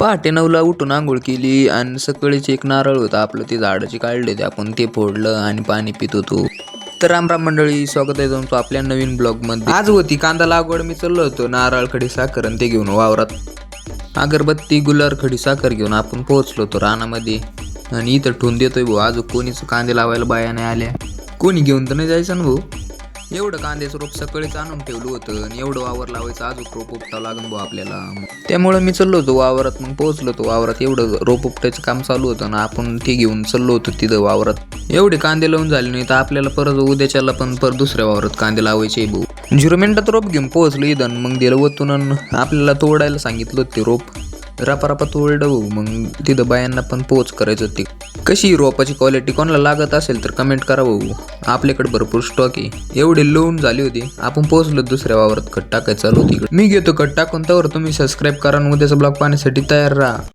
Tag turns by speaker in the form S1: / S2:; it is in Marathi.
S1: पहाटे नऊला उठून आंघोळ केली आणि सकाळीच एक नारळ होतं. आपलं ते झाडाचे काढले ते आपण ते फोडलं आणि पाणी पित होतो. तर रामराम मंडळी स्वागत आहे तुमचं आपल्या नवीन ब्लॉगमध्ये आज होती कांदा लागवड. मी चाललो होतो नारळ खडी साखर आणि ते घेऊन वावरात. अगरबत्ती गुलार खडी साखर घेऊन आपण पोहोचलो होतो रानामध्ये. आणि इथं ठेवून देतोय भाऊ आज कोणीच कांदे लावायला बाया नाही आल्या. कोणी घेऊन तर नाही जायचं ना भाऊ? एवढं कांद्याचं रोप सकाळीच आणून ठेवलं होतं आणि एवढं वावर लावायचं अजून रोप उपटावं लागून भाऊ आपल्याला. त्यामुळं मी चाललो होतो वावरात मग पोहोचलो होतो वावरात. एवढं रोप उपटायचं काम चालू होतं ना आपण ते घेऊन चाललो होतो तिथं वावरात. एवढे कांदे लावून झाले नाही तर आपल्याला परत उद्याच्याला पण परत दुसऱ्या वावरात कांदे लावायचे भाऊ. झिरो मिनिटात रोप घेऊन पोहोचलो इथं मग दिलं वतून अन आपल्याला तोडायला सांगितलं होतं ते रोप. रपारपा तोडलं मग तिथं बायांना पण पोच करायचं होती. कशी रोपाची क्वालिटी कोणाला लागत असेल तर कमेंट करा भाऊ आपल्याकडे भरपूर स्टॉक आहे. एवढी लोन झाली होती आपण पोहोचलो दुसऱ्या वावरात. कट टाकायचं चालू होती मी घेतो कट टाकून त्यावर तुम्ही सबस्क्राईब करा उद्याचा ब्लॉग पाहण्यासाठी तयार राहा.